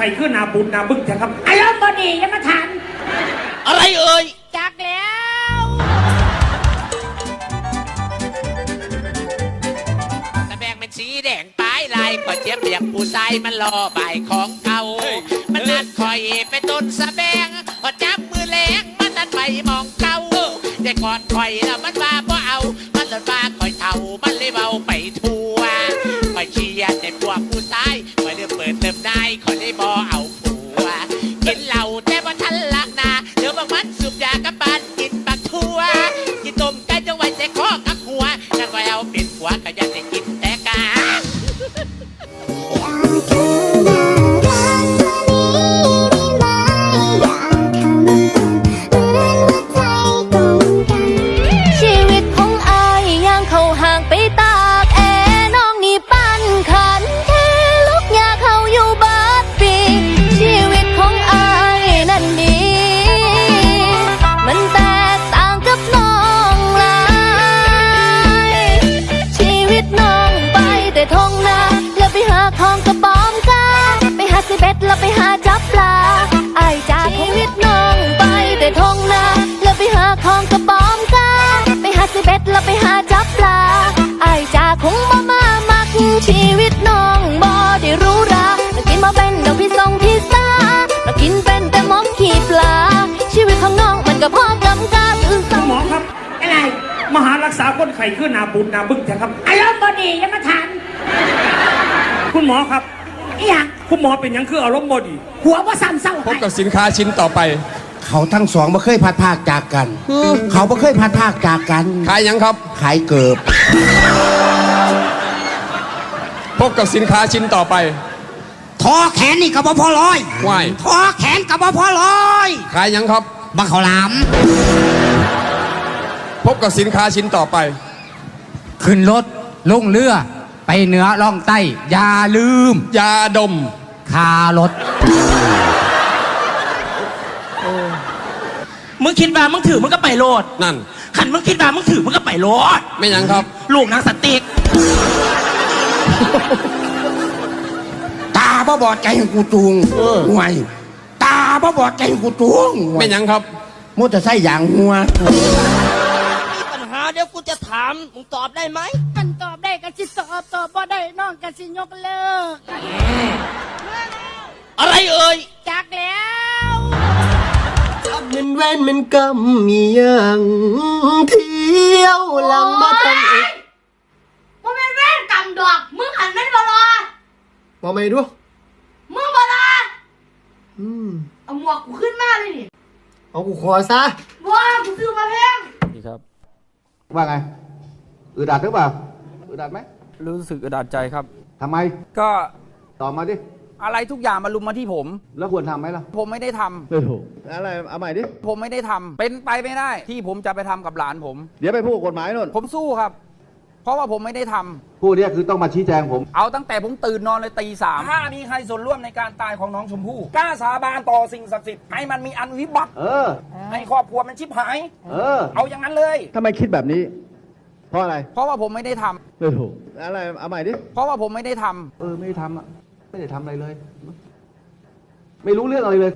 ข่ขึ้นหนาบุญหนาบึ้งจ้ะครับอารมณ์บดีอยังมาถามอะไรเอ่ย จักแล้ว ตะแบงเป็นสีแดงปลายลายขอเจี๊ยบเรียกผู้ชายมันรอบ่ายของเขามันนัดคอยไปต้นสะแบงพอจับมือแรงมันนัดไปมองเขาแต่ก่อนคอยแล้วมันว่าบ่เอา มันเลยว่าคอยเท่ามันเลยเบาไปทั่วคอยเชียร์ เติมได้ขอได้บอเอา สิเบ็ดแล้วไปหาจับปลาอายจากชีวิตน้องไปแต่ท้องนาแล้วไปหาของกระบอมกาไปหาสิเบ็ดแล้วไปหาจับปลาอายจากคงบ่มามักชีวิตน้องบ่ได้รู้ราแล้วกินมาเป็นดอกพี่ทรงพี่สาแล้วกินเป็นแต่หมอมขี้ปลา ชีวิตของน้องมันก็พอกำกับอึ้งคุณหมอครับอะไรมาหารักษาคนไข้ขึ้นหนาบุญหนาบึ้งจ้ะครับ อารมณ์บดีอยังมาถามคุณหมอครับ อีหยังคุณหมอเป็นหยังคืออารมณ์บดี หัวว่าซ้ำเศร้าพบกับสินค้าชิ้นต่อไป เขาทั้งสองไม่เคยพัดภาคจากกัน เขาไม่เคยพัดภาคจากกัน ขายหยังครับ ขายเกิบ พบกับสินค้าชิ้นต่อไปทอแขนนี่กับพอลอยว่ายทอแขนกับพอลอยขายหยังครับ บังเขาวหลาม พบกับสินค้าชิ้นต่อไป ขึ้นรถลงเรือ ไปเหนือล่องใต้อย่าลืม ยาดม คารถ มึงคิดว่ามึงถือมึงก็ไปโลดนั่น ขันมึงคิดว่ามึงถือมึงก็ไปโลดไม่หยังครับ ลูกนางสติกตาบ่บอดใจให้กูจูงห่วย ตาบ่บอดใจให้กูจูงห่วยไม่หยังครับ มอเตอร์ไซค์อย่างหัวมีปัญหา เดี๋ยวกูจะถามมึงตอบได้ไหมกันตอบได้กันสิตอบตอบบ่ได้น้องกันสิยกเลิกอะไรเอ่ยจักแล้วมันแว่นมันกำมีอย่างเที่ยวหลังมาตั้งอีกมันเป็นแว่นกำดอกมึงหันมันบรอบอกไม่ดูมึงบรออืมเอาหมวกกูขึ้นมาเลยนี่เอากูขอซะว้ากูซื้อมาแพง ว่าไงอึดอัดหรือเปล่าอึดอัดไหมรู้สึกอึดอัดใจครับ ทำไมก็ตอบมาดิอะไรทุกอย่างมาลุมมาที่ผม แล้วควรทำไหมล่ะ ผมไม่ได้ทำไม่ถูกอะไรเอาใหม่ดิผมไม่ได้ทำเป็นไปไม่ได้ ที่ผมจะไปทำกับหลานผม เดี๋ยวไปพูดกฎหมายนู่น ผมสู้ครับ เพราะว่าผมไม่ได้ทำผู้เนี้ยคือต้องมาชี้แจงผม เอาตั้งแต่ผมตื่นนอนเลยตีสามถ้ามีใครส่วนร่วมในการตายของน้องชมพู่กล้าสาบานต่อสิ่งศักดิ์สิทธิ์ให้มันมีอันวิบัติเออ ให้ครอบครัวมันชิบหาย เออ เอาอย่างนั้นเลย ทำไมคิดแบบนี้ เพราะอะไร เพราะว่าผมไม่ได้ทำไม่ถูก อะไร เอาใหม่ดิ เพราะว่าผมไม่ได้ทำเออ ไม่ได้ทำอะ ไม่ได้ทำอะไรเลย ไม่รู้เรื่องอะไรเลย